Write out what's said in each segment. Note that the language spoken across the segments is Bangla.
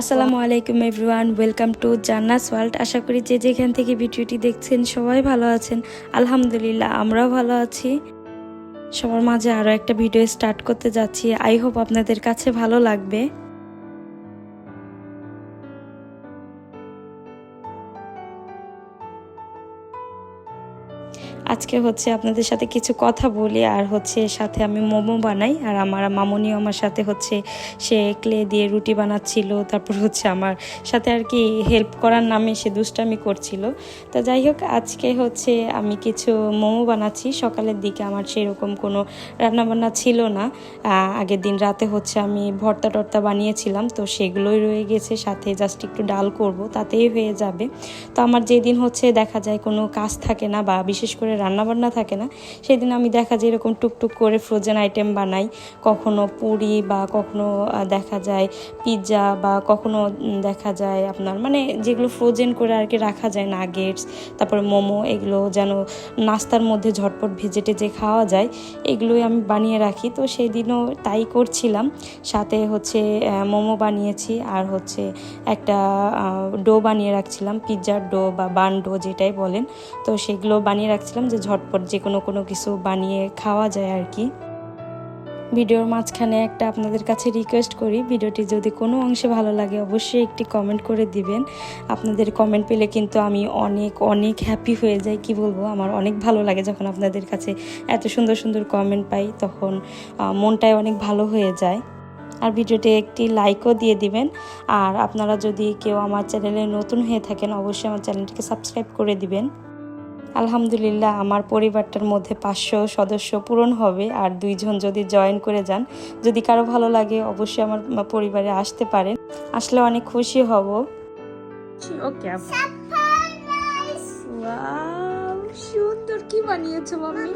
আসসালামু আলাইকুম এভরিওয়ান, ওয়েলকাম টু জান্নাস ওয়ার্ল্ড। আশা করি যে যেখান থেকে ভিডিওটি দেখছেন সবাই ভালো আছেন। আলহামদুলিল্লাহ, আমরাও ভালো আছি। সবার মাঝে আরও একটা ভিডিও স্টার্ট করতে যাচ্ছি। আই হোপ আপনাদের কাছে ভালো লাগবে। আজকে হচ্ছে আপনাদের সাথে কিছু কথা বলি, আর হচ্ছে সাথে আমি মোমো বানাই, আর আমার মামনিও আমার সাথে হচ্ছে সে ক্লে দিয়ে রুটি বানাচ্ছিল, তারপর হচ্ছে আমার সাথে আর কি হেল্প করার নামে সে দুষ্টামি করছিল। তো যাই হোক, আজকে হচ্ছে আমি কিছু মোমো বানাচ্ছি, সকালের দিকে আমার সেরকম কোনো রান্নাবান্না ছিল না। আগের দিন রাতে হচ্ছে আমি ভর্তা টর্তা বানিয়েছিলাম, তো সেগুলোই রয়ে গেছে, সাথে জাস্ট একটু ডাল করব, তাতেই হয়ে যাবে। তো আমার যেদিন হচ্ছে দেখা যায় কোনো কাজ থাকে না, বা বিশেষ করে রান্নাবান্না থাকে না, সেদিন আমি দেখা যায় এরকম টুকটুক করে ফ্রোজেন আইটেম বানাই। কখনো পুরি বা কখনো দেখা যায় পিৎজা বা কখনো দেখা যায় আপনার মানে যেগুলো ফ্রোজেন করে আর কি রাখা যায় নাগেটস তারপরে মোমো, এগুলো যেন নাস্তার মধ্যে ঝটপট ভেজে টেজে খাওয়া যায়, এগুলোই আমি বানিয়ে রাখি। তো সেই দিনও তাই করছিলাম। সাথে হচ্ছে মোমো বানিয়েছি আর হচ্ছে একটা ডো বানিয়ে রাখছিলাম পিৎজার ডো বা বান ডো যেটাই বলেন। তো সেগুলো বানিয়ে রাখছিলাম। যে ঝটপট যে কোনো কোনো কিছু বানিয়ে খাওয়া যায় আর কি। ভিডিওর মাঝখানে একটা আপনাদের কাছে রিকোয়েস্ট করি। ভিডিওটি যদি কোনো অংশে ভালো লাগে অবশ্যই একটি কমেন্ট করে দিবেন। আপনাদের কমেন্ট পেলে কিন্তু আমি অনেক অনেক হ্যাপি হয়ে যাই। কি বলব? আমার অনেক ভালো লাগে যখন আপনাদের কাছে এত সুন্দর সুন্দর কমেন্ট পাই, তখন মনটাই অনেক ভালো হয়ে যায়। আর ভিডিওটি একটি লাইকও দিয়ে দিবেন। আর আপনারা যদি কেউ আমার চ্যানেলে নতুন হয়ে থাকেন, অবশ্যই আমার চ্যানেলটিকে সাবস্ক্রাইব করে দিবেন। আলহামদুলিল্লাহ আমার পরিবারটার মধ্যে পাঁচশো সদস্য পূরণ হবে। আর দুইজন যদি জয়েন করে যান যদি কারও ভালো লাগে অবশ্যই আমার পরিবারে আসতে পারেন। আসলে অনেক খুশি হব। ওকে সুন্দর। কি বানিয়েছো মাম্মি?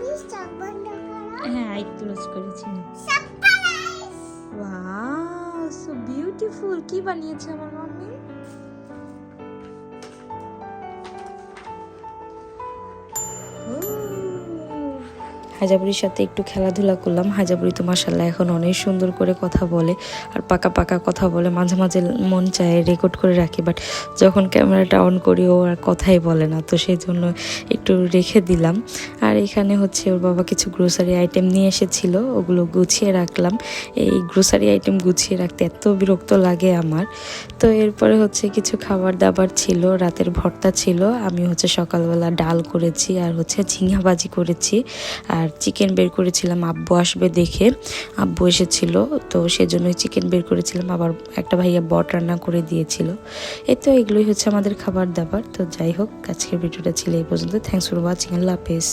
হ্যাঁ আই ক্লোজ করেছি ওয়াও সো বিউটিফুল কি বানিয়েছে আমার মাম্মি? হাজাবুরির সাথে একটু খেলাধুলা করলাম। হাজাবুরি তো মাসাল্লাহ এখন অনেক সুন্দর করে কথা বলে আর পাকা পাকা কথা বলে। মাঝে মাঝে মন চায় রেকর্ড করে রাখি বাট যখন ক্যামেরাটা অন করি ও আর কথাই বলে না, তো সেই জন্য একটু রেখে দিলাম। আর এখানে হচ্ছে ওর বাবা কিছু গ্রোসারি আইটেম নিয়ে এসেছিল, ওগুলো গুছিয়ে রাখলাম। এই গ্রোসারি আইটেম গুছিয়ে রাখতে এত বিরক্ত লাগে আমার। তো এরপরে হচ্ছে কিছু খাবার দাবার ছিল, রাতের ভর্তা ছিল, আমি হচ্ছে সকালবেলা ডাল করেছি আর হচ্ছে ঝিঙা ভাজি করেছি। আর চিকেন বের করেছিলাম, আব্বু আসবে দেখে। আব্বু এসেছিল, তো সেজন্যই চিকেন বের করেছিলাম, আবার একটা ভাইয়া বট রান্না করে দিয়েছিল। এই তো এগুলোই হচ্ছে আমাদের খাবার দাবার, তো যাই হোক, আজকের ভিডিওটা ছিল এই পর্যন্ত। থ্যাংকস ফর ওয়াচিং আল্লাহ হাফেজ।